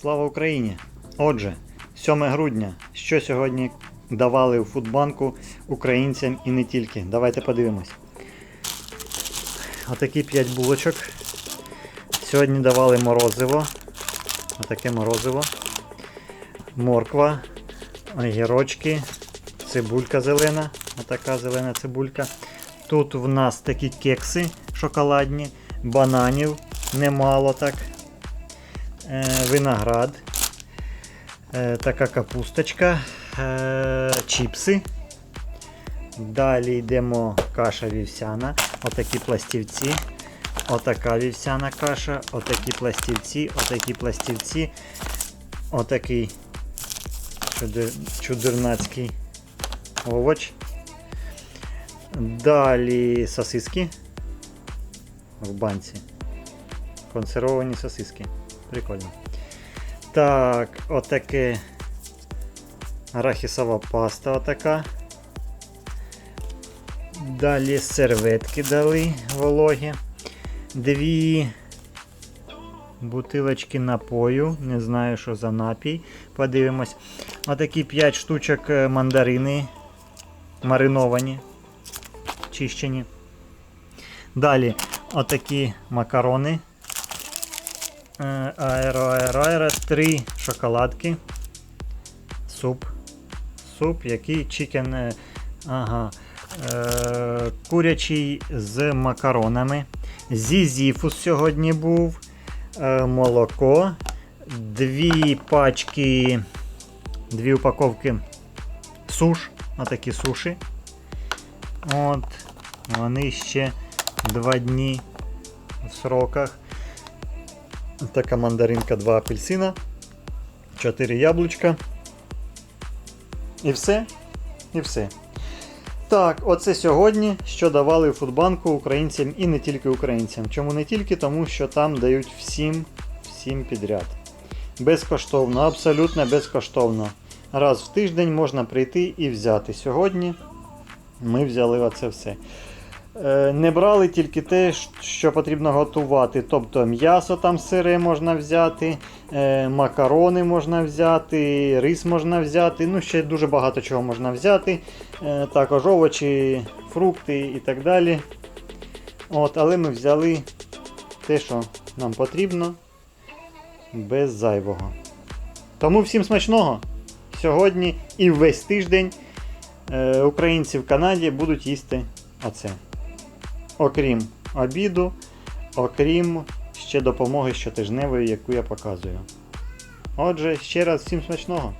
Слава Україні! Отже, 7 грудня. Що сьогодні давали у Фудбанку українцям і не тільки. Давайте подивимось. Отакі 5 булочок. Сьогодні давали морозиво. Отаке морозиво. Морква, огірочки, цибулька зелена. Отака зелена цибулька. Тут в нас такі кекси шоколадні, бананів немало так. Е, виноград, е, така капусточка, е, чіпси. Далі йдемо каша вівсяна, отакі пластівці, отака вівсяна каша, отакі пластівці, отакі пластівці, отакий чудер, чудернацький овоч. Далі сосиски в банці. Консервовані сосиски. Прикольно. Так, отаке арахісова паста отака. Далі серветки дали вологі. Дві бутилочки напою. Не знаю, що за напій. Подивимось. Отакі 5 штучок е, мандарини мариновані, чищені. Далі отакі макарони. Е, Аеро, три шоколадки. Суп. Суп, який чикен. е, Ага. Е, курячий з макаронами. Зізіфус сьогодні був. Молоко. Дві пачки. Дві упаковки суш. Отакі суші. От. Вони ще два дні в сроках. Така мандаринка, два апельсина, 4 яблучка. І все. І все. Так, оце сьогодні, що давали в Фудбанку українцям і не тільки українцям. Чому не тільки? Тому що там дають всім, всім підряд. Безкоштовно, абсолютно безкоштовно. Раз в тиждень можна прийти і взяти. Сьогодні ми взяли оце все. Е, Не брали тільки те, що потрібно готувати. Тобто м'ясо там сире можна взяти, е, макарони можна взяти, рис можна взяти. Ну, ще дуже багато чого можна взяти. Е, Також овочі, фрукти і так далі. От, Але ми взяли те, що нам потрібно, без зайвого. Тому всім смачного! Сьогодні і весь тиждень українці в Канаді будуть їсти оце окрім обіду, окрім ще допомоги щотижневої, яку я показую. Отже, ще раз всім смачного!